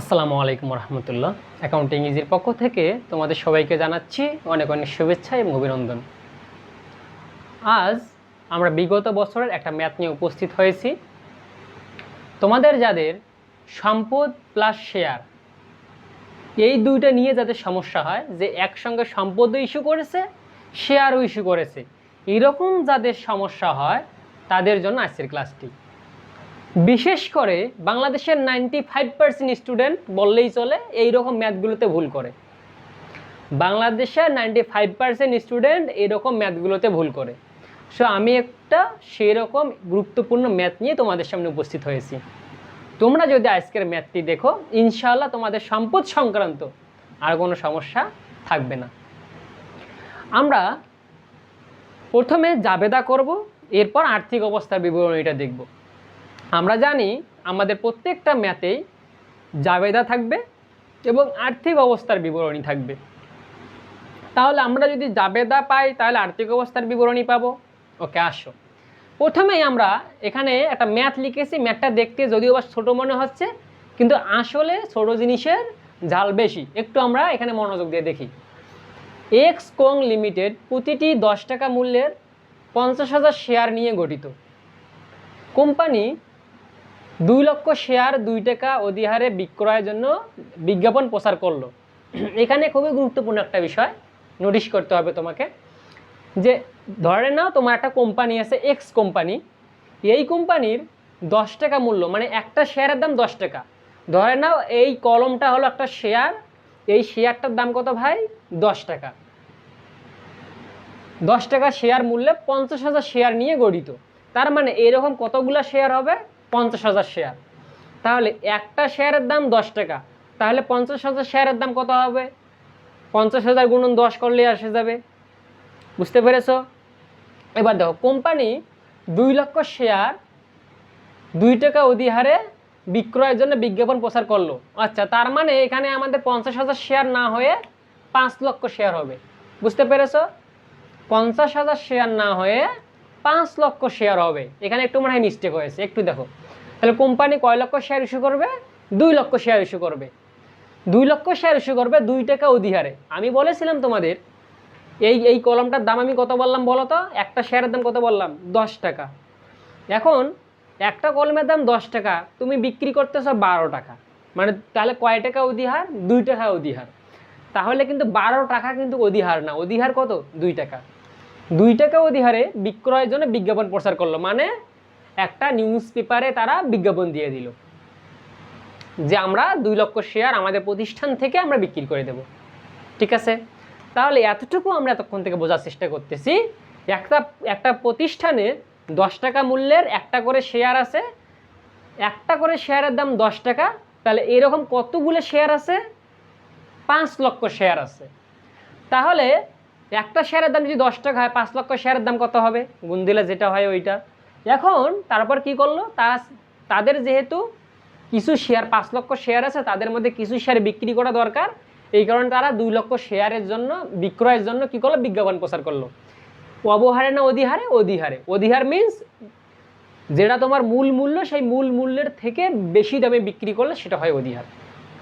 আসসালামু আলাইকুম রহমতুল্লাহ। অ্যাকাউন্টিং ইজির পক্ষ থেকে তোমাদের সবাইকে জানাচ্ছি অনেক অনেক শুভেচ্ছা এবং অভিনন্দন। আজ আমরা বিগত বছরের একটা ম্যাথ নিয়ে উপস্থিত হয়েছি। তোমাদের যাদের সম্পদ প্লাস শেয়ার এই দুইটা নিয়ে যাদের সমস্যা হয়, যে একসঙ্গে সম্পদও ইস্যু করেছে শেয়ারও ইস্যু করেছে, এরকম যাদের সমস্যা হয়, তাদের জন্য আজকের ক্লাসটি বিশেষ করে বাংলাদেশের নাইনটি ফাইভ পার্সেন্ট স্টুডেন্ট বললেই চলে এই রকম ম্যাথগুলোতে ভুল করে। বাংলাদেশের নাইনটি ফাইভ পার্সেন্ট স্টুডেন্ট এইরকম ম্যাথগুলোতে ভুল করে। সো আমি একটা সেই রকম গুরুত্বপূর্ণ ম্যাথ নিয়ে তোমাদের সামনে উপস্থিত হয়েছি। তোমরা যদি আজকের ম্যাথটি দেখো, ইনশাআল্লাহ তোমাদের সম্পদ সংক্রান্ত আর কোনো সমস্যা থাকবে না। আমরা প্রথমে জাবেদা করব, এরপর আর্থিক অবস্থার বিবরণীটা দেখব। আমরা জানি আমাদের প্রত্যেকটা ম্যাথেই জাবেদা থাকবে এবং আর্থিক অবস্থার বিবরণী থাকবে। তাহলে আমরা যদি জাবেদা পাই, তাহলে আর্থিক অবস্থার বিবরণী পাবো? ওকে, আসো। প্রথমেই আমরা এখানে একটা ম্যাথ লিখেছি ম্যাথটা দেখতে যদিও বা ছোটো মনে হচ্ছে, কিন্তু আসলে ছোট জিনিসের ঝাল বেশি। একটু আমরা এখানে মনোযোগ দিয়ে দেখি। এক্স কোং লিমিটেড প্রতিটি দশ টাকা মূল্যের পঞ্চাশ হাজার শেয়ার নিয়ে গঠিত। কোম্পানি দুই লক্ষ শেয়ার দুই টাকা অধিহারে বিক্রয়ের জন্য বিজ্ঞাপন প্রচার করল। এখানে খুবই গুরুত্বপূর্ণ একটা বিষয় নোটিশ করতে হবে তোমাকে, যে ধরে নাও তোমার একটা কোম্পানি আছে এক্স কোম্পানি এই কোম্পানির দশ টাকা মূল্য মানে একটা শেয়ারের দাম দশ টাকা। ধরে নাও এই কলমটা হলো একটা শেয়ার, এই শেয়ারটার দাম কত ভাই? দশ টাকা। দশ টাকা শেয়ার মূল্যে পঞ্চাশ হাজার শেয়ার নিয়ে গঠিত। তার মানে এরকম কতগুলো শেয়ার হবে? পঞ্চাশ হাজার শেয়ার তাহলে একটা শেয়ারের দাম দশ টাকা। তাহলে পঞ্চাশ হাজার শেয়ারের দাম কত হবে? পঞ্চাশ হাজার গুণন দশ করলে আসে যাবে। বুঝতে পেরেছ? এবার দেখো কোম্পানি দুই লক্ষ শেয়ার দুই টাকা অধিহারে বিক্রয়ের জন্য বিজ্ঞাপন প্রচার করল। আচ্ছা তার মানে এখানে আমাদের পঞ্চাশ হাজার শেয়ার না হয়ে পাঁচ লক্ষ শেয়ার হবে। বুঝতে পেরেছ? পঞ্চাশ হাজার শেয়ার না হয়ে পাঁচ লক্ষ শেয়ার হবে। এখানে একটু মনে হয় মিস্টেক হয়েছে। একটু দেখো। তাহলে কোম্পানি কয় লক্ষ শেয়ার ইস্যু করবে? দুই লক্ষ শেয়ার ইস্যু করবে। দুই লক্ষ শেয়ার ইস্যু করবে দুই টাকা অধিহারে। আমি বলেছিলাম তোমাদের, এই এই কলমটার দাম আমি কত বললাম বলো তো? একটা শেয়ারের দাম কত বললাম? দশ টাকা। এখন একটা কলমের দাম দশ টাকা, তুমি বিক্রি করতেছ বারো টাকা। মানে তাহলে কয় টাকা অধিহার? দুই টাকা অধিহার। তাহলে কিন্তু বারো টাকা কিন্তু অধিহার না। অধিহার কত? দুই টাকা। দুই টাকা অধিহারে বিক্রয়ের জন্য বিজ্ঞাপন প্রচার করল। মানে একটা নিউজ পেপারে তারা বিজ্ঞাপন দিয়ে দিল। যে আমরা দুই লক্ষ শেয়ার আমাদের প্রতিষ্ঠান থেকে আমরা বিক্রি করে দেব। ঠিক আছে? তাহলে এতটুকু আমরা এতক্ষণ থেকে বোঝার চেষ্টা করতেছি, একটা একটা প্রতিষ্ঠানে দশ টাকা মূল্যের একটা করে শেয়ার আছে, একটা করে শেয়ারের দাম দশ টাকা, তাহলে এরকম কতগুলো শেয়ার আছে? পাঁচ লক্ষ শেয়ার আছে। তাহলে একটা শেয়ারের দাম যদি দশ টাকা হয়, পাঁচ লক্ষ শেয়ারের দাম কত হবে? গুণ দিলে যেটা হয় ওইটা। এখন তারপর কি করল? তা তাদের যেহেতু কিছু শেয়ার পাঁচ লক্ষ শেয়ার আছে, তাদের মধ্যে কিছু শেয়ার বিক্রি করা দরকার। এই কারণে তারা দুই লক্ষ শেয়ারের জন্য, বিক্রয়ের জন্য কি করল? বিজ্ঞাপন প্রচার করল। অবহারে না অধিহারে অধিহারে। অধিহার মিন্স যেটা তোমার মূল মূল্য, সেই মূল মূল্যের থেকে বেশি দামে বিক্রি করলে সেটা হয় অধিহার।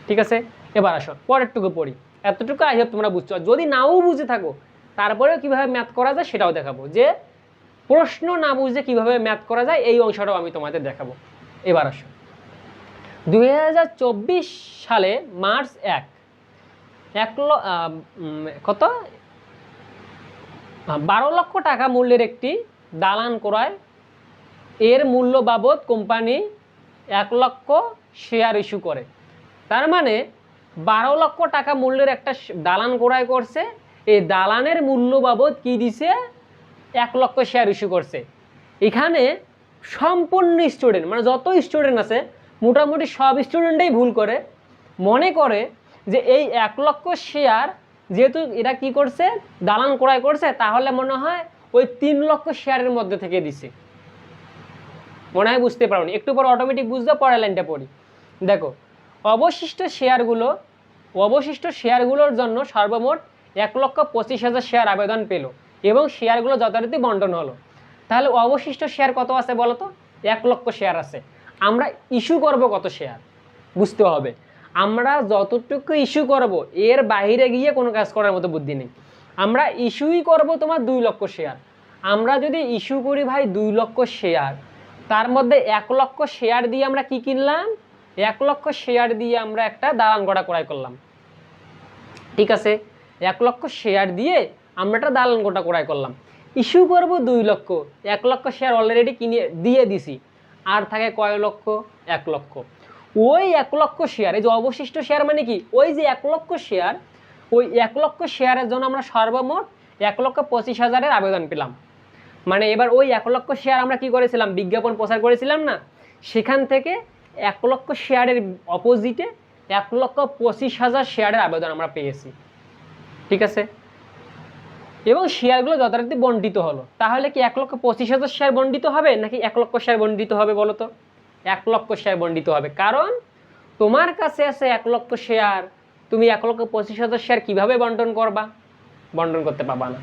ঠিক আছে? এবার আসো, পরেরটুকু পড়ি। এতটুকু আই হোপ তোমরা বুঝছ। যদি নাও বুঝে থাকো, তারপরেও কীভাবে ম্যাথ করা যায় সেটাও দেখাবো। যে প্রশ্ন না বুঝে কীভাবে ম্যাথ করা যায়, এই অংশটাও আমি তোমাদের দেখাবো। এবার আসো। দু হাজার চব্বিশ সালে মার্চ এক এক কত? বারো লক্ষ টাকা মূল্যের একটি দালান ক্রয়। এর মূল্য বাবদ কোম্পানি এক লক্ষ শেয়ার ইস্যু করে। তার মানে বারো লক্ষ টাকা মূল্যের একটা দালান ক্রয় করছে। এই দালানের মূল্য বাবদ কী দিছে? এক লক্ষ শেয়ার ইস্যু করছে। এখানে সম্পূর্ণ স্টুডেন্ট মানে যত স্টুডেন্ট আছে, মোটামুটি সব স্টুডেন্টই ভুল করে। মনে করে যে এই এক লক্ষ শেয়ার যেহেতু এরা কি করছে, দালান ক্রয় করছে, তাহলে মনে হয় ওই তিন লক্ষ শেয়ারের মধ্যে থেকে দিছে। মনে হয় বুঝতে পারোনি। একটু পর অটোমেটিক বুঝতে পরের লাইনটা পড়ি। দেখো, অবশিষ্ট শেয়ারগুলো অবশিষ্ট শেয়ারগুলোর জন্য সর্বমোট এক লক্ষ পঁচিশ হাজার শেয়ার আবেদন পেল। এবং শেয়ারগুলো যথারীতি বন্টন হলো। তাহলে অবশিষ্ট শেয়ার কত আছে বলো তো? এক লক্ষ শেয়ার আছে। আমরা ইস্যু করব কত শেয়ার? বুঝতে হবে। আমরা যতটুকু ইস্যু করব, এর বাইরে গিয়ে কোনো কাজ করার মতো বুদ্ধি নেই। আমরা ইস্যুই করব তোমার দুই লক্ষ শেয়ার। আমরা যদি ইস্যু করি ভাই দুই লক্ষ শেয়ার, তার মধ্যে এক লক্ষ শেয়ার দিয়ে আমরা কি কিনলাম? এক লক্ষ শেয়ার দিয়ে আমরা একটা দালান গড়া ক্রয় করলাম। ঠিক আছে? এক লক্ষ শেয়ার দিয়ে আমরা একটা দালান গোটা ক্রয় করলাম। ইস্যু করব দুই লক্ষ। এক লক্ষ শেয়ার অলরেডি কিনে, দিয়ে দিছি। আর থাকে কয় লক্ষ? এক লক্ষ। ওই এক লক্ষ শেয়ার এই যে অবশিষ্ট শেয়ার মানে কি? ওই যে এক লক্ষ শেয়ার ওই এক লক্ষ শেয়ারের জন্য আমরা সর্বমোট এক লক্ষ পঁচিশ হাজারের আবেদন পেলাম। মানে এবার ওই এক লক্ষ শেয়ার আমরা কি করেছিলাম? বিজ্ঞাপন প্রচার করেছিলাম না? সেখান থেকে এক লক্ষ শেয়ারের অপোজিটে এক লক্ষ পঁচিশ হাজার শেয়ারের আবেদন আমরা পেয়েছি। ঠিক আছে? এবং শেয়ারগুলো যথারীতি বন্টিত হলো। তাহলে কি এক লক্ষ পঁচিশ হাজার শেয়ার বন্টিত হবে নাকি এক লক্ষ শেয়ার বন্টিত হবে বলো তো? এক লক্ষ শেয়ার বন্টিত হবে। কারণ তোমার কাছে আছে এক লক্ষ শেয়ার, তুমি এক লক্ষ পঁচিশ হাজার শেয়ার কীভাবে বন্টন করবা? বন্টন করতে পারবা না।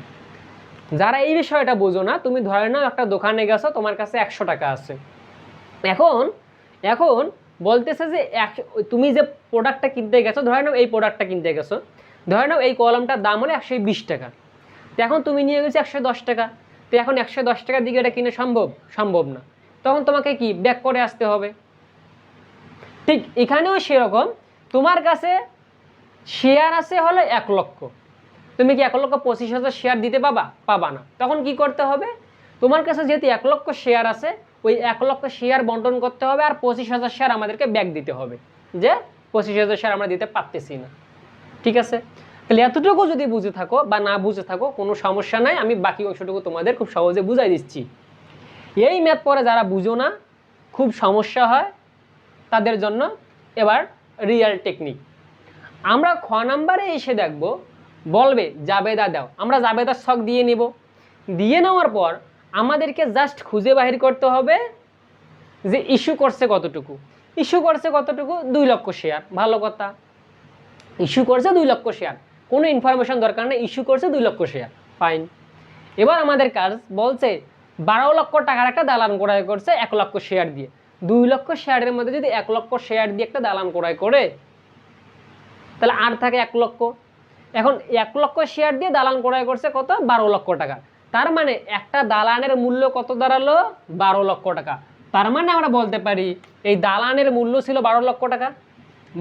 যারা এই বিষয়টা বোঝো না, তুমি ধরে নাও একটা দোকানে গেছো, তোমার কাছে একশো টাকা আছে। এখন এখন বলতেছে যে এক, তুমি যে প্রোডাক্টটা কিনতে গেছো, ধরে নাও এই প্রোডাক্টটা কিনতে গেছো, ধরে নাও এই কলমটার দাম হলো একশো বিশ টাকা। তো এখন তুমি নিয়ে গেছো একশো দশ টাকা। তো এখন একশো দশ টাকার দিকে এটা কিনে সম্ভব? সম্ভব না। তখন তোমাকে কি? ব্যাক করে আসতে হবে। ঠিক এখানেও সেরকম। তোমার কাছে শেয়ার আছে হলো এক লক্ষ। তুমি কি এক লক্ষ পঁচিশ হাজার শেয়ার দিতে পাবা? পাবা না। তখন কি করতে হবে? তোমার কাছে যেহেতু এক লক্ষ শেয়ার আছে, ওই এক লক্ষ শেয়ার বন্টন করতে হবে আর পঁচিশ হাজার শেয়ার আমাদেরকে ব্যাক দিতে হবে। যে পঁচিশ হাজার শেয়ার আমরা দিতে পারতেছি না। ঠিক আছে? তাহলে এতটুকু যদি বুঝে থাকো বা না বুঝে থাকো, কোনো সমস্যা নাই। আমি বাকি অংশটুকু তোমাদের খুব সহজে বুঝাই দিচ্ছি। এই ম্যাথ পরে যারা বুঝো না, খুব সমস্যা হয় তাদের জন্য এবার রিয়াল টেকনিক আমরা খ নাম্বারে এসে দেখব, বলবে, জাবেদা দাও। আমরা জাবেদার শখ দিয়ে নিব। দিয়ে নেওয়ার পর আমাদেরকে জাস্ট খুঁজে বাহির করতে হবে যে ইস্যু করছে কতটুকু। ইস্যু করছে কতটুকু? দুই লক্ষ শেয়ার ভালো কথা। ইস্যু করছে দুই লক্ষ শেয়ার কোনো ইনফরমেশন দরকার নেই ইস্যু করছে দুই লক্ষ শেয়ার। ফাইন এবার আমাদের কাজ বলছে, বারো লক্ষ টাকার একটা দালান ক্রয় করছে এক লক্ষ শেয়ার দিয়ে। দুই লক্ষ শেয়ারের মধ্যে যদি এক লক্ষ শেয়ার দিয়ে একটা দালান ক্রয় করে, তাহলে আর থাকে এক লক্ষ। এখন এক লক্ষ শেয়ার দিয়ে দালান ক্রয় করছে কত? বারো লক্ষ টাকা। তার মানে একটা দালানের মূল্য কত দাঁড়াল? বারো লক্ষ টাকা। তার মানে আমরা বলতে পারি, এই দালানের মূল্য ছিল বারো লক্ষ টাকা।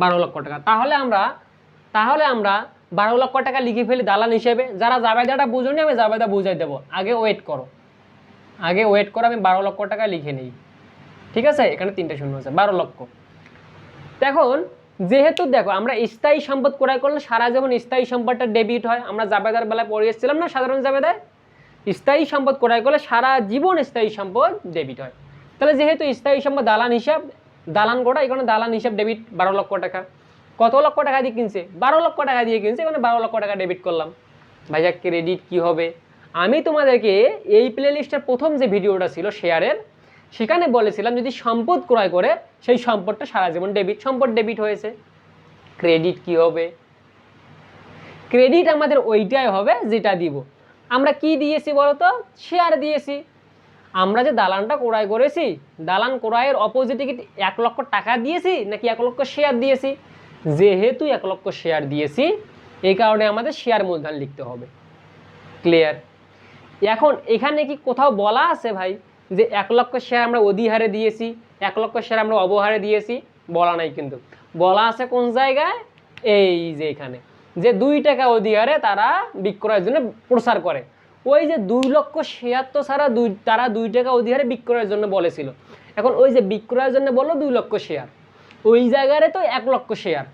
বারো লক্ষ টাকা। তাহলে আমরা তাহলে আমরা বারো লক্ষ টাকা লিখে ফেলি দালান হিসেবে, যারা জাবেদাটা বুঝুনি, আমি জাবেদা বুঝাই দেবো। আগে ওয়েট করো। আগে ওয়েট করো, আমি বারো লক্ষ টাকা লিখে নিই। ঠিক আছে? এখানে তিনটে শূন্য আছে, বারো লক্ষ। এখন যেহেতু দেখো, আমরা স্থায়ী সম্পদ ক্রয় করলে সারা জীবন স্থায়ী সম্পদটা ডেবিট হয়। আমরা জাবেদার বেলায় পড়ে এসেছিলাম না, সাধারণ জাবেদায়? স্থায়ী সম্পদ ক্রয় করলে সারা জীবন স্থায়ী সম্পদ ডেবিট হয়। তাহলে যেহেতু স্থায়ী সম্পদ দালান হিসাব, দালান গোটা এখানে দালান হিসাব ডেবিট বারো লক্ষ টাকা। কত লক্ষ টাকা দিয়ে কিনছে? বারো লক্ষ টাকা দিয়ে কিনছে, এখানে বারো লক্ষ টাকা ডেবিট করলাম। ভাইয়া ক্রেডিট কি হবে? আমি তোমাদেরকে এই প্লে লিস্টের প্রথম যে ভিডিওটা ছিল শেয়ারের সেখানে বলেছিলাম যদি সম্পদ ক্রয় করে, সেই সম্পদটা সারা জীবন ডেবিট সম্পদ ডেবিট হয়েছে। ক্রেডিট কি হবে? ক্রেডিট আমাদের ওইটাই হবে যেটা দিব। আমরা কি দিয়েছি বলতো? শেয়ার দিয়েছি। আমরা যে দালানটা ক্রয় করেছি, দালান ক্রয়ের অপোজিটে কি এক লক্ষ টাকা দিয়েছি, নাকি এক লক্ষ শেয়ার দিয়েছি? যেহেতু এক লক্ষ শেয়ার দিয়েছি, এই কারণে আমাদের শেয়ার মূলধন লিখতে হবে। ক্লিয়ার এখন এখানে কি কোথাও বলা আছে ভাই, যে এক লক্ষ শেয়ার আমরা অধিহারে দিয়েছি, এক লক্ষ শেয়ার আমরা অবহারে দিয়েছি? বলা নাই কিন্তু। বলা আছে কোন জায়গায়? এই যে এখানে। যে দুই টাকা অধিহারে তারা বিক্রয়ের জন্য প্রচার করে। ওই যে দুই লক্ষ শেয়ার তো ছাড়া দুই, তারা দুই টাকা অধিহারে বিক্রয়ের জন্য বলেছিল। এখন ওই যে বিক্রয়ের জন্য বলল দুই লক্ষ শেয়ার ওই জায়গারে তো এক লক্ষ শেয়ার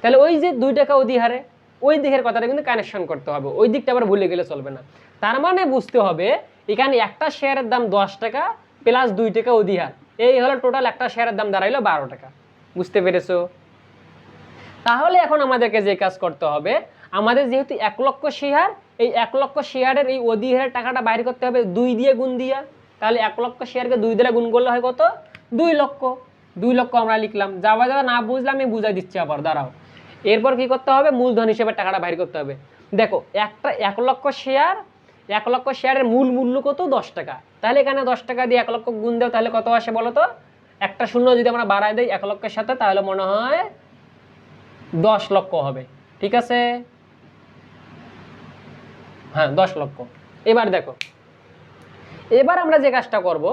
তাহলে ওই যে দুই টাকা অধিহারে, ওই দিকের কথাটা কিন্তু কানেকশন করতে হবে। ওই দিকটা আবার ভুলে গেলে চলবে না। তার মানে বুঝতে হবে, এখানে একটা শেয়ারের দাম দশ টাকা প্লাস দুই টাকা অধিহার। এই হলো টোটাল একটা শেয়ারের দাম দাঁড়াইলো বারো টাকা। বুঝতে পেরেছ? তাহলে এখন আমাদেরকে যে কাজ করতে হবে, আমাদের যেহেতু এক লক্ষ শেয়ার এই এক লক্ষ শেয়ারের এই অধিহারের টাকাটা বাইর করতে হবে দুই দিয়ে গুণ দিয়া। তাহলে এক লক্ষ শেয়ারকে দুই দিয়ে গুণ করলে হয় কত? দুই লক্ষ। দুই লক্ষ আমরা লিখলাম। যাওয়া যাওয়া না বুঝলাম আমি বুঝাই দিচ্ছি আবার, দাঁড়াও। এরপর কি করতে হবে? মূলধন হিসেবে টাকাটা বাইর করতে হবে। দেখো, একটা এক লক্ষ শেয়ার এক লক্ষ শেয়ারের মূল মূল্য কত? দশ টাকা। তাহলে এখানে দশ টাকা দিয়ে এক লক্ষ গুণ দেও, তাহলে কত আসে বলো তো একটা শূন্য যদি আমরা বাড়াই দিই এক লক্ষের সাথে, তাহলে মনে হয় দশ লক্ষ হবে। ঠিক আছে? হ্যাঁ দশ লক্ষ। এবার দেখো। এবার আমরা যে কাজটা করব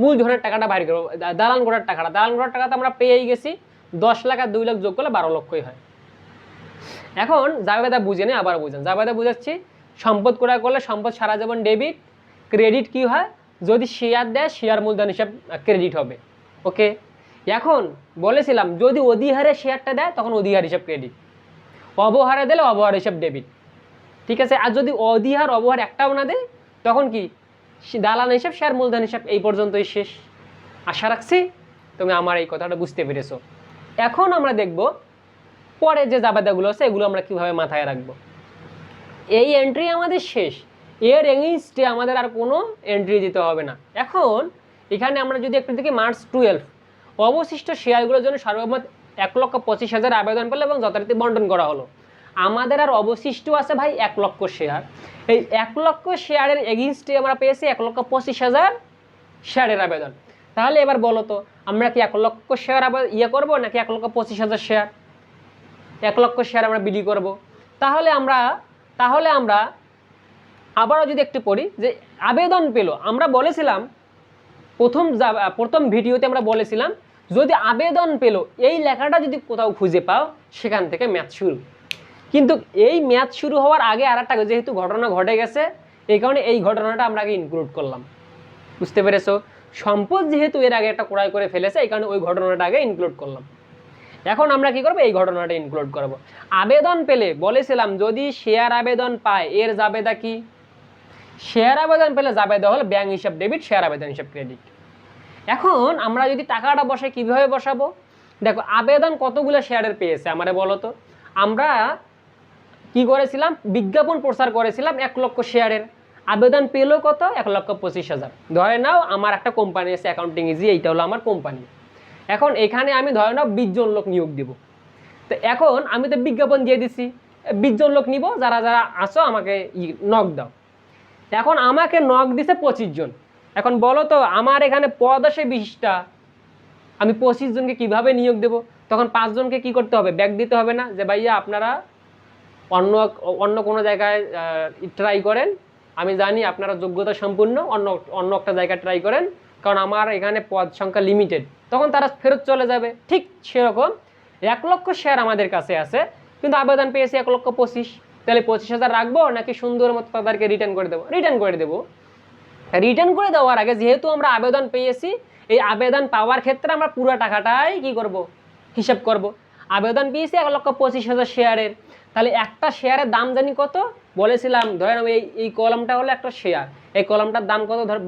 মূলধনের টাকাটা বাইর করব। দালান ঘোড়ার টাকাটা। দালান ঘোড়ার টাকা তো আমরা পেয়েই গেছি দশ লাখ আর দুই লাখ যোগ করলে বারো লক্ষই হয়। এখন জাবেদা বুঝে নেই আবার বুঝেন। জাবেদা বুঝাচ্ছি, সম্পদ ক্রয় করলে সম্পদ সারা জীবন ডেবিট, ক্রেডিট কি হয়? যদি শেয়ার দেয়, শেয়ার মূলধন হিসাব ক্রেডিট হবে। ওকে? এখন বলেছিলাম, যদি অধিহারে শেয়ারটা দেয়, তখন অধিহার হিসাব ক্রেডিট। অবহারে দিলে অবহার হিসাব ডেবিট। ঠিক আছে? আর যদি অধিহার, অবহার একটাও না দেয়, তখন কি? দালান হিসাব, শেয়ার মূলধন হিসাব এই পর্যন্তই শেষ। আশা রাখছি তুমি আমার এই কথাটা বুঝতে পেরেছ। এখন আমরা দেখব পরে যে জাবেদাগুলো আছে, এগুলো আমরা কীভাবে মাথায় রাখব। এই এন্ট্রি আমাদের শেষ। এর এগেইনস্টে আমাদের আর কোনো এন্ট্রি দিতে হবে না। এখন এখানে আমরা যদি একটু দেখি মার্চ টুয়েলভ অবশিষ্ট শেয়ারগুলোর জন্য সর্বমোট এক লক্ষ পঁচিশ হাজার আবেদন পেল এবং যথারীতি বন্টন করা হলো। আমাদের আর অবশিষ্ট আছে ভাই এক লক্ষ শেয়ার এই এক লক্ষ শেয়ারের এগেইনস্টে আমরা পেয়েছি এক লক্ষ পঁচিশ হাজার শেয়ারের আবেদন। তাহলে এবার বলো তো, আমরা কি এক লক্ষ শেয়ার আবার ইয়ে করব নাকি এক লক্ষ পঁচিশ হাজার শেয়ার এক লক্ষ শেয়ার আমরা বিলি করব। তাহলে আমরা তাহলে আমরা আবারও যদি একটু পড়ি, যে আবেদন পেল। আমরা বলেছিলাম, প্রথম প্রথম ভিডিওতে আমরা বলেছিলাম, যদি আবেদন পেল, এই লেখাটা যদি কোথাও খুঁজে পাও, সেখান থেকে ম্যাথ শুরু। কিন্তু এই ম্যাচ শুরু হওয়ার আগে আর একটা যেহেতু ঘটনা ঘটে গেছে, এই কারণে এই ঘটনাটা আমরা আগে ইনক্লুড করলাম। বুঝতে পেরেছ? সম্পদ যেহেতু এর আগে একটা ক্রয় করে ফেলেছে, এই কারণে ওই ঘটনাটা আগে ইনক্লুড করলাম। এখন আমরা কি করব? এই ঘটনাটা ইনক্লুড করব। আবেদন পেলে বলেছিলাম, যদি শেয়ার আবেদন পায়, এর জাবেদা কি? শেয়ার আবেদন পেলে জাবেদা হলো ব্যাংক হিসাব ডেবিট শেয়ার আবেদন হিসাব ক্রেডিট এখন আমরা যদি টাকাটা বসাই, কীভাবে বসাবো? দেখো, আবেদন কতগুলো শেয়ারের পেয়েছে আমারে বলো তো? আমরা কি করেছিলাম? বিজ্ঞাপন প্রচার করেছিলাম এক লক্ষ শেয়ারের। আবেদন পেল কত? এক লক্ষ পঁচিশ হাজার। ধরে নাও, আমার একটা কোম্পানি আছে অ্যাকাউন্টিং ইজি এইটা হলো আমার কোম্পানি। এখন এখানে আমি ধরে নাও বিশ জন লোক নিয়োগ দিব। তো এখন আমি তো বিজ্ঞাপন দিয়ে দিছি। বিশ জন লোক নিব, যারা যারা আসো আমাকে নক দাও। এখন আমাকে নক দিছে পঁচিশ জন। এখন বলো তো, আমার এখানে পদ আসে বিশটা। আমি পঁচিশ জনকে কীভাবে নিয়োগ দেব? তখন পাঁচজনকে কি করতে হবে? ব্যাগ দিতে হবে না? যে ভাইয়া, আপনারা অন্য অন্য কোনো জায়গায় ট্রাই করেন। আমি জানি আপনারা যোগ্যতা সম্পূর্ণ, অন্য অন্য একটা জায়গায় ট্রাই করেন। কারণ আমার এখানে পদ সংখ্যা লিমিটেড তখন তারা ফেরত চলে যাবে। ঠিক সেরকম এক লক্ষ শেয়ার আমাদের কাছে আছে। কিন্তু আবেদন পেয়েছি এক লক্ষ পঁচিশ। তাহলে পঁচিশ হাজার রাখব নাকি সুন্দর মতো তাদেরকে রিটার্ন করে দেবো? রিটার্ন করে দেবো। রিটার্ন করে দেওয়ার আগে যেহেতু আমরা আবেদন পেয়েছি, এই আবেদন পাওয়ার ক্ষেত্রে আমরা পুরো টাকাটাই কি করব? হিসাব করব। আবেদন পেয়েছি এক লক্ষ পঁচিশ হাজার শেয়ারের তাহলে একটা শেয়ারের দাম জানি কত? বলেছিলাম, ধরেন এই এই কলমটা হলো একটা শেয়ার। এই কলমটার দাম কত? ধর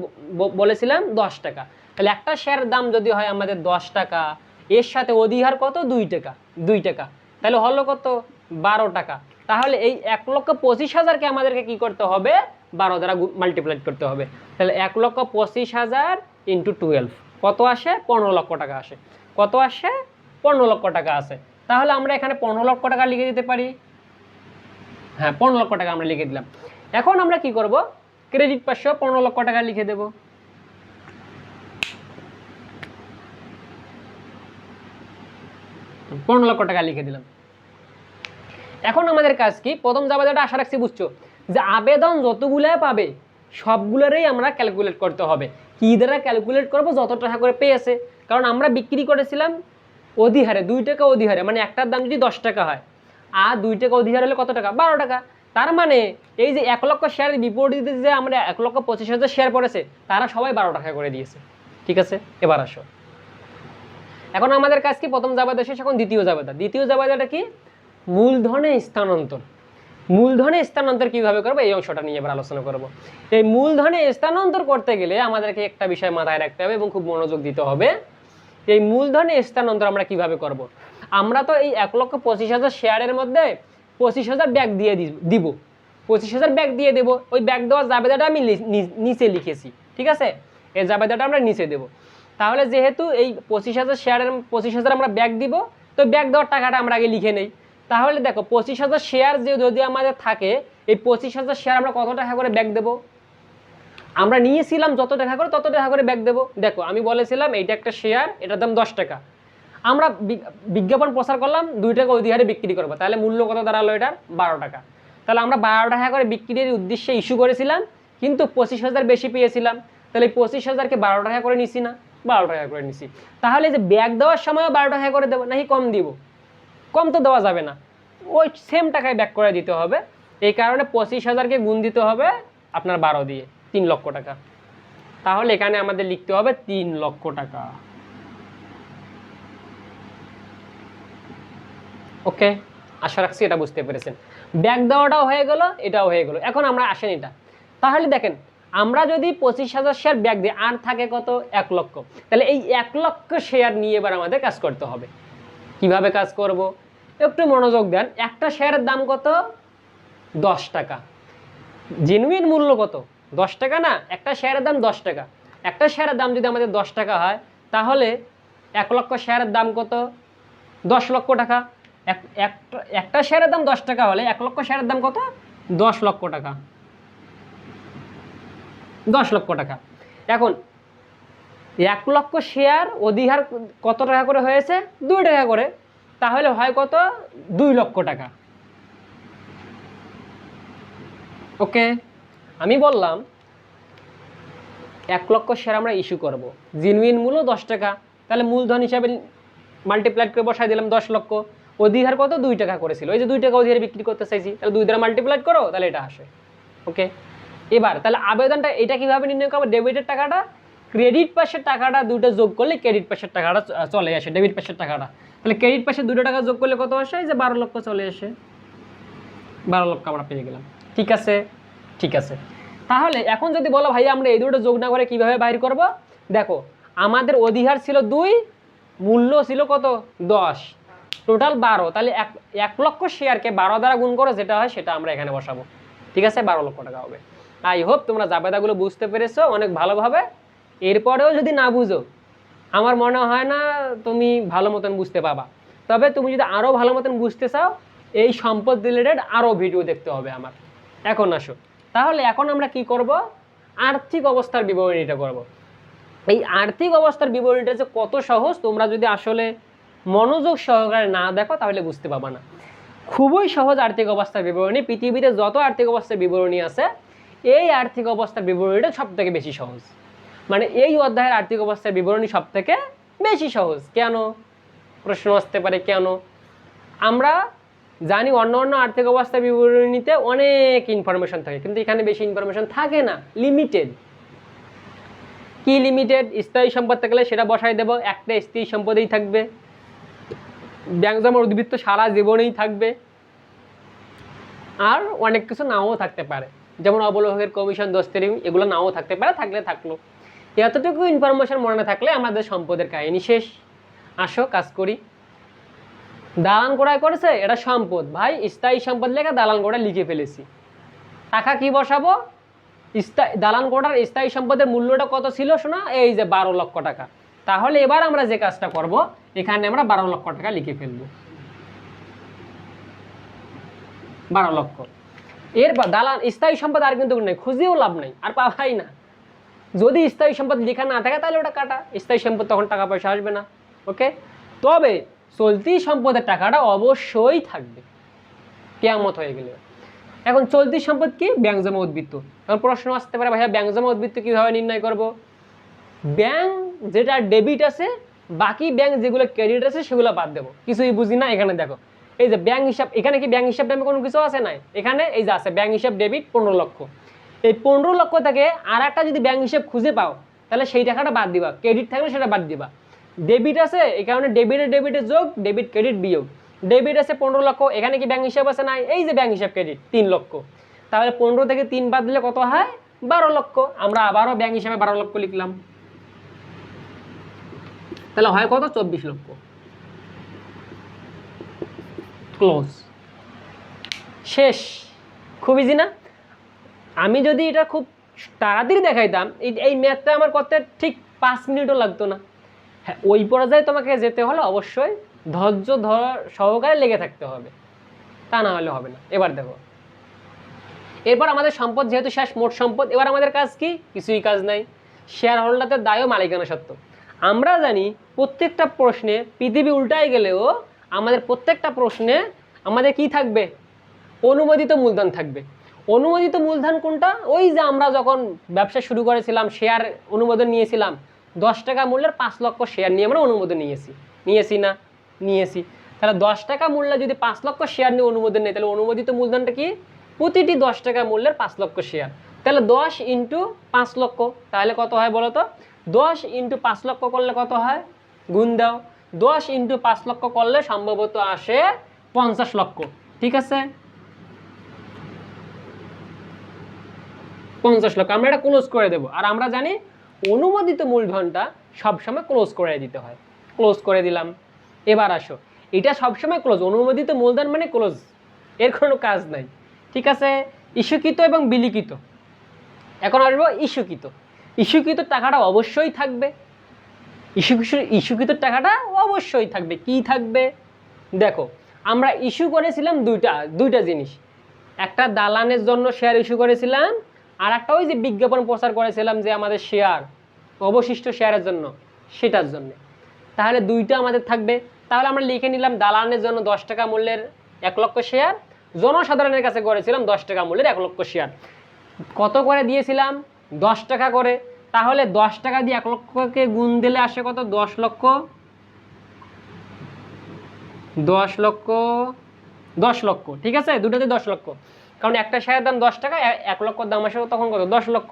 বলেছিলাম দশ টাকা। তাহলে একটা শেয়ারের দাম যদি হয় আমাদের দশ টাকা, এর সাথে অধিহার কত? দুই টাকা দুই টাকা। তাহলে হলো কত? বারো টাকা। তাহলে এই এক লক্ষ পঁচিশ হাজারকে আমাদেরকে কি করতে হবে? বারো দ্বারা মাল্টিপ্লাইড করতে হবে। তাহলে এক লক্ষ পঁচিশ হাজার ইন্টু টুয়েলভ কত আসে? পনেরো লক্ষ টাকা আসে। কত আসে? পনেরো লক্ষ টাকা আসে। তাহলে আমরা এখানে পনেরো লক্ষ টাকা লিখে দিতে পারি। হ্যাঁ পনেরো লক্ষ টাকা আমরা লিখে দিলাম। এখন আমরা কি করব? ক্রেডিট পাশে পনেরো লক্ষ টাকা লিখে দেব। পনেরো লক্ষ টাকা লিখে দিলাম। এখন আমাদের কাজ কি? প্রথম যাবে যেটা আশা রাখছি বুঝছ? যে আবেদন যতগুলাই পাবে, সবগুলোরই আমরা ক্যালকুলেট করতে হবে। কী দ্বারা ক্যালকুলেট করব? যত টাকা করে পেয়েছে কারণ আমরা বিক্রি করেছিলাম অধিহারে, দুই টাকা অধিহারে। মানে একটার দাম যদি দশ টাকা হয় আর দুই টাকা অধিহার হলে কত টাকা? বারো টাকা। তার মানে এই যে এক লক্ষ শেয়ারের বিপরীতে যে আমরা এক লক্ষ পঁচিশ হাজার শেয়ার পড়েছে, তারা সবাই বারো টাকা করে দিয়েছে। ঠিক আছে? এবার আসো। এখন আমাদের কাজ কি? প্রথম জাবেদা শেষ, এখন দ্বিতীয় জাবেদা। দ্বিতীয় জাবেদাটা কি? মূলধনে স্থানান্তর। মূলধনে স্থানান্তর কীভাবে করব? এই অংশটা নিয়ে এবার আলোচনা করব। এই মূলধনে স্থানান্তর করতে গেলে আমাদেরকে একটা বিষয় মাথায় রাখতে হবে এবং খুব মনোযোগ দিতে হবে। এই মূলধনে স্থানান্তর আমরা কীভাবে করব। আমরা তো এই এক লক্ষ পঁচিশ হাজার শেয়ারের মধ্যে পঁচিশ হাজার ব্যাগ দিয়ে দিব। পঁচিশ হাজার ব্যাগ দিয়ে দেবো। ওই ব্যাগ দেওয়ার জাবেদাটা আমি নিচে লিখেছি, ঠিক আছে? এই জাবেদাটা আমরা নিচে দেবো। তাহলে যেহেতু এই পঁচিশ হাজার শেয়ারের, পঁচিশ হাজার আমরা ব্যাগ দিব, তো ব্যাগ দেওয়ার টাকাটা আমরা আগে লিখে নেই। তাহলে দেখো, পঁচিশ হাজার শেয়ার যে যদি আমাদের থাকে, এই পঁচিশ হাজার শেয়ার আমরা কত টাকা করে ব্যাগ দেবো? আমরা নিয়েছিলাম, যত টাকা করে তত টাকা করে ব্যাগ দেবো। দেখো, আমি বলেছিলাম, এইটা একটা শেয়ার এটার দাম দশ টাকা। আমরা বিজ্ঞাপন প্রচার করলাম, দুই টাকা অধিক হারে বিক্রি করব। তাহলে মূল্য কত দাঁড়াল এটার? বারো টাকা। তাহলে আমরা বারো টাকা করে বিক্রির উদ্দেশ্যে ইস্যু করেছিলাম, কিন্তু পঁচিশ হাজার বেশি পেয়েছিলাম। তাহলে পঁচিশ হাজারকে বারো টাকা করে নিছি না? বারো টাকা করে নিছি। তাহলে যে ব্যাগ দেওয়ার সময়ও বারো টাকা করে দেবো, নাকি কম দিব? কম তো দেওয়া যাবে না। ওই সেম টাকায় ব্যাক করে দিতে হবে। এই কারণে পঁচিশ হাজারকে গুণ দিতে হবে আপনার বারো দিয়ে। তিন লক্ষ টাকা। তাহলে এখানে আমাদের লিখতে হবে তিন লক্ষ টাকা। ওকে আশা রাখছি এটা বুঝতে পেরেছেন। ব্যাগ দেওয়াটাও হয়ে গেল, এটাও হয়ে গেল। এখন আমরা আসেন এটা। তাহলে দেখেন, আমরা যদি পঁচিশ হাজার শেয়ার ব্যাগ দিই, আর থাকে কত? এক লক্ষ। তাহলে এই এক লক্ষ শেয়ার নিয়ে এবার আমাদের কাজ করতে হবে। কীভাবে কাজ করব? একটু মনোযোগ দেন। একটা শেয়ারের দাম কত? দশ টাকা। জেনুইন মূল্য কত? দশ টাকা না? একটা শেয়ারের দাম দশ টাকা। একটা শেয়ারের দাম যদি আমাদের দশ টাকা হয়, তাহলে এক লক্ষ শেয়ারের দাম কত? দশ লক্ষ টাকা। এক একটা- একটা শেয়ারের দাম দশ টাকা হলে এক লক্ষ শেয়ারের দাম কত? দশ লক্ষ টাকা। দশ লক্ষ টাকা। এখন, এক লক্ষ শেয়ার অধিহার কত টাকা করে হয়েছে? দুই টাকা করে। তাহলে হয় কত? দুই লক্ষ টাকা। ওকে? আমি বললাম, এক লক্ষ শেয়ার আমরা ইস্যু করব। জিনুইন মূল্য দশ টাকা। তাহলে মূলধন হিসাবে মাল্টিপ্লাইড করে বসাই দিলাম দশ লক্ষ। অধিহার কত? দুই টাকা করেছিল। এই যে দুই টাকা অধিহারে বিক্রি করতে চাইছি, তাহলে দুই দ্বারা মাল্টিপ্লাইড করো, তাহলে এটা আসে। ওকে? এবার, তাহলে আবেদনটা, এটা কীভাবে নির্ণয় করব? ডেবিটের টাকাটা ক্রেডিট পাশের টাকাটা দুটো যোগ করলে ক্রেডিট পাশের টাকাটা চলে আসে ডেবিট পাশের টাকাটা। তাহলে ক্রেডিট পাশে দুটো টাকা যোগ করলে কত আসে? যে বারো লক্ষ চলে আসে। বারো লক্ষ আমরা পেয়ে গেলাম। ঠিক আছে? ঠিক আছে। তাহলে এখন যদি বলো ভাই আমরা এই দুটো যোগ না করে কীভাবে বাইর করব? দেখো, আমাদের অধিহার ছিল দুই, মূল্য ছিল কত? দশ। টোটাল বারো। তাহলে এক এক লক্ষ শেয়ারকে বারো দ্বারা গুণ করো, যেটা হয় সেটা আমরা এখানে বসাবো। ঠিক আছে? বারো লক্ষ টাকা হবে। আই হোপ তোমরা জাবেদাগুলো বুঝতে পেরেছ অনেক ভালোভাবে। এরপরেও যদি না বুঝো, আমার মনে হয় না তুমি ভালো মতন বুঝতে পাবা। তবে তুমি যদি আরও ভালো মতন বুঝতে চাও, এই সম্পদ রিলেটেড আরও ভিডিও দেখতে হবে আমার। এখন আসো। তাহলে এখন আমরা কি করব? আর্থিক অবস্থার বিবরণীটা করব। এই আর্থিক অবস্থার বিবরণীটা যে কত সহজ, তোমরা যদি আসলে মনোযোগ সহকারে না দেখো, তাহলে বুঝতে পাবা না। খুবই সহজ আর্থিক অবস্থার বিবরণী। পৃথিবীতে যত আর্থিক অবস্থার বিবরণী আছে, এই আর্থিক অবস্থার বিবরণীটা সব থেকে বেশি সহজ। মানে এই অধ্যায়ের আর্থিক অবস্থার বিবরণী সব থেকে বেশি সহজ। কেন? প্রশ্ন আসতে পারে, কেন? আমরা জানি অন্য অন্য আর্থিক অবস্থা বিবরণীতে অনেক ইনফরমেশন থাকে, কিন্তু এখানে বেশি ইনফরমেশন থাকে না লিমিটেড কি লিমিটেড স্থায়ী সম্পদ থাকলে সেটা বসাই দেবো, একটা স্থায়ী সম্পদেই থাকবে। ব্যাংক জমার উদ্বৃত্ত সারা জীবনেই থাকবে। আর অনেক কিছু নাও থাকতে পারে, যেমন অবলোকের কমিশন দোস্তেরি, এগুলো নাও থাকতে পারে, থাকলে থাকল। এতটুকু ইনফরমেশন মনে থাকলে আমাদের সম্পদের কাহিনী শেষ। আসো, কাজ করি। দালান কোড়ায় করেছে, এটা সম্পদ। ভাই, স্থায়ী সম্পদ লেখা দালান কোড়া লিখে ফেলেছি। টাকা কি বসাবো? স্থায়ী, দালান কোড়ার স্থায়ী সম্পদের মূল্যটা কত ছিল শোনা? এই যে বারো লক্ষ টাকা। তাহলে এবার আমরা যে কাজটা করব, এখানে আমরা বারো লক্ষ টাকা লিখে ফেলব। বারো লক্ষ। এরপর দালান, স্থায়ী সম্পদ আর কিন্তু নেই, খুঁজেও লাভ নেই, আর পাওয়াই না। যদি স্থায়ী সম্পদ লেখা না থাকে, তাহলে ওটা কাটা। স্থায়ী সম্পদ তখন টাকা পয়সা আসবে না ওকে তবে চলতি সম্পদের টাকাটা অবশ্যই থাকবে। কেয়ামত হয়ে গেলে। এখন চলতি সম্পদ কি? ব্যাংক জমা উদ্বৃত্ত। এখন প্রশ্ন আসতে পারে, ভাইয়া, ব্যাংক জমা উদ্বৃত্ত কীভাবে নির্ণয় করব? ব্যাংক যেটা ডেবিট আছে, বাকি ব্যাংক যেগুলো ক্রেডিট আছে, সেগুলো বাদ দেবো। কিছুই বুঝি না, এখানে দেখো। এই যে ব্যাংক হিসাব, এখানে কি ব্যাংক হিসাব নামে কোনো কিছু আছে? নাই। এখানে এই যে আছে, ব্যাংক হিসাব, ডেবিট, পনেরো লক্ষ। এই পনেরো লক্ষ থেকে আর একটা যদি ব্যাংক হিসাব খুঁজে পাও, তাহলে সেই টাকাটা বাদ দিবা। ক্রেডিট থাকলে সেটা বাদ দিবা। ডেবিট আছে, এই কারণে ডেবিটে ডেবিটে যোগ ডেবিট ক্রেডিট বিয়োগ। ডেবিট আছে পনেরো লক্ষ, এখানে কি ব্যাংক হিসাব আছে? নাই, এই যে ব্যাংক হিসাব ক্রেডিট তিন লক্ষ। তাহলে পনেরো থেকে তিন বাদ দিলে কত হয়? বারো লক্ষ। আমরা আবারও ব্যাংক হিসাবে বারো লক্ষ লিখলাম। তাহলে হয় কত? চব্বিশ লক্ষ। ক্লোজ শেষ। খুব ইজি না? আমি যদি এটা খুব তাড়াতাড়ি দেখাইতাম, এই ম্যাথটা আমার করতে ঠিক পাঁচ মিনিটও লাগতো না। হ্যাঁ ওই পর্যায়ে তোমাকে যেতে হলে অবশ্যই ধৈর্য ধর সহকারে লেগে থাকতে হবে। তা না হলে হবে না। এবার দেখো। এরপর আমাদের সম্পদ যেহেতু শেষ, মোট সম্পদ, এবার আমাদের কাজ কি? কিছুই কাজ নাই। শেয়ার হোল্ডারদের দায়ও মালিকানা সত্ত্ব। আমরা জানি প্রত্যেকটা প্রশ্নে পৃথিবী উল্টায় গেলেও আমাদের প্রত্যেকটা প্রশ্নে আমাদের কি থাকবে? অনুমোদিত মূলধন থাকবে। অনুমোদিত মূলধন কোনটা? ওই যে আমরা যখন ব্যবসা শুরু করেছিলাম শেয়ার অনুমোদন নিয়েছিলাম দশ টাকা মূল্যের পাঁচ লক্ষ শেয়ার নিয়ে আমরা অনুমোদন নিয়েছি। নিয়েছি না? নিয়েছি। তাহলে দশ টাকা মূল্যে যদি পাঁচ লক্ষ শেয়ার নিয়ে অনুমোদন নেই, তাহলে অনুমোদিত মূলধনটা কি? প্রতিটি দশ টাকা মূল্যের পাঁচ লক্ষ শেয়ার তাহলে দশ ইন্টু পাঁচ লক্ষ, তাহলে কত হয় বলো তো? দশ ইন্টু পাঁচ লক্ষ করলে কত হয়? গুণ দাও। দশ ইন্টু পাঁচ লক্ষ করলে সম্ভবত আসে পঞ্চাশ লক্ষ। ঠিক আছে? পঞ্চাশ লক্ষ। আমরা এটা ক্লোজ করে দেবো। আর আমরা জানি অনুমোদিত মূলধনটা সবসময় ক্লোজ করে দিতে হয়। ক্লোজ করে দিলাম। এবার আসো। এটা সবসময় ক্লোজ অনুমোদিত মূলধন মানে ক্লোজ এর কোনো কাজ নাই। ঠিক আছে? ইস্যুকৃত এবং বিলিখিত এখন আসব ইস্যুকৃত। ইস্যুকৃত টাকাটা অবশ্যই থাকবে। ইস্যু ইস্যুকৃত টাকাটা অবশ্যই থাকবে। কি থাকবে? দেখো, আমরা ইস্যু করেছিলাম দুইটা দুইটা জিনিস। একটা দালানের জন্য শেয়ার ইস্যু করেছিলাম, আর একটা ওই যে বিজ্ঞাপন প্রচার করেছিলাম যে আমাদের শেয়ার অবশিষ্ট শেয়ারের জন্য, সেটার জন্য। তাহলে দুইটা আমাদের থাকবে। তাহলে আমরা লিখে নিলাম দালানের জন্য দশ টাকা মূল্যের এক লক্ষ শেয়ার, জনসাধারণের কাছে করেছিলাম দশ টাকা মূল্যের এক লক্ষ শেয়ার। কত করে দিয়েছিলাম? দশ টাকা করে। তাহলে দশ টাকা দিয়ে এক লক্ষকে গুণ দিলে আসে কত? দশ লক্ষ? দশ লক্ষ দশ লক্ষ, ঠিক আছে? দুটোতে দশ লক্ষ। কারণ একটা শেয়ারের দাম দশ টাকা এক লক্ষ দাম আসে তখন কত? দশ লক্ষ।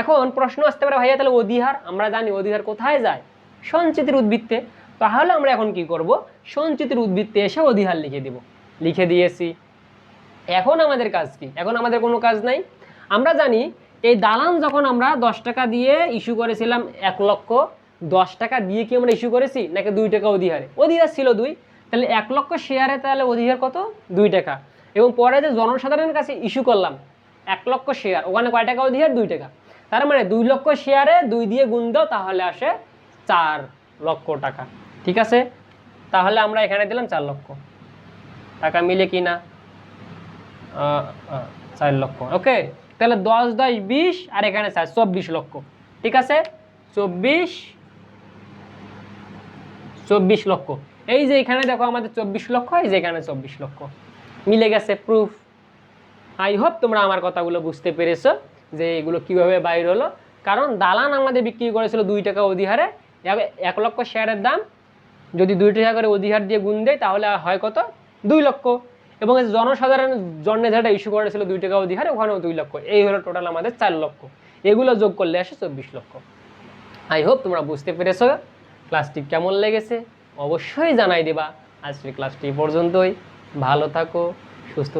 এখন প্রশ্ন আসতে পারে, ভাইয়া, তাহলে অধিহার? আমরা জানি অধিহার কোথায় যায়। সঞ্চিতির উদ্বৃত্তে। তাহলে আমরা এখন কি করব? সঞ্চিতির উদ্বৃত্তে এসে অধিহার লিখে দিব। লিখে দিয়েছি। এখন আমাদের কাজ কি? এখন আমাদের কোনো কাজ নাই। আমরা জানি এই দালান যখন আমরা দশ টাকা দিয়ে ইস্যু করেছিলাম এক লক্ষ, দশ টাকা দিয়ে কি আমরা ইস্যু করেছি? নাকি দুই টাকা অধিহারে? অধিহার ছিল দুই। তাহলে এক লক্ষ শেয়ারে তাহলে অধিহার কত? দুই টাকা। এবং পরে যে জনসাধারণের কাছে ইস্যু করলাম, এক লক্ষ শেয়ার ওখানে কয় টাকা অধিহার দুই টাকা। তার মানে দুই লক্ষ শেয়ারে দুই দিয়ে গুণ দাও, তাহলে আসে চার লক্ষ টাকা। ঠিক আছে? তাহলে আমরা এখানে দিলাম চার লক্ষ। টাকা মিলে কি না চার লক্ষ। ওকে? তাহলে দশ দশ, বিশ, আর এখানে চার, চব্বিশ লক্ষ। ঠিক আছে? চব্বিশ চব্বিশ লক্ষ। এই যে এখানে দেখো আমাদের চব্বিশ লক্ষ, এই যে এখানে চব্বিশ লক্ষ। মিলে গেছে প্রুফ আই হোপ তোমরা আমার কথাগুলো বুঝতে পেরেছ যে এগুলো কীভাবে বাইর হলো। কারণ দালান আমাদের বিক্রি করেছিল দুই টাকা অধিহারে। এক- লক্ষ শেয়ারের দাম। যদি দুই টাকা করে অধিহার দিয়ে গুণ দেয়, তাহলে হয় কত? দুই লক্ষ। এবং জনসাধারণ জন্য যেটা ইস্যু করেছিল দুই টাকা অধিহারে, ওখানেও দুই লক্ষ। এই হলো টোটাল আমাদের চার লক্ষ। এগুলো যোগ করলে আসে চব্বিশ লক্ষ। আই হোপ তোমরা বুঝতে পেরেছ। ক্লাসটি কেমন লেগেছে? অবশ্যই জানাই দেবা। আজকের ক্লাসটি পর্যন্তই। ভালো থাকো সুস্থ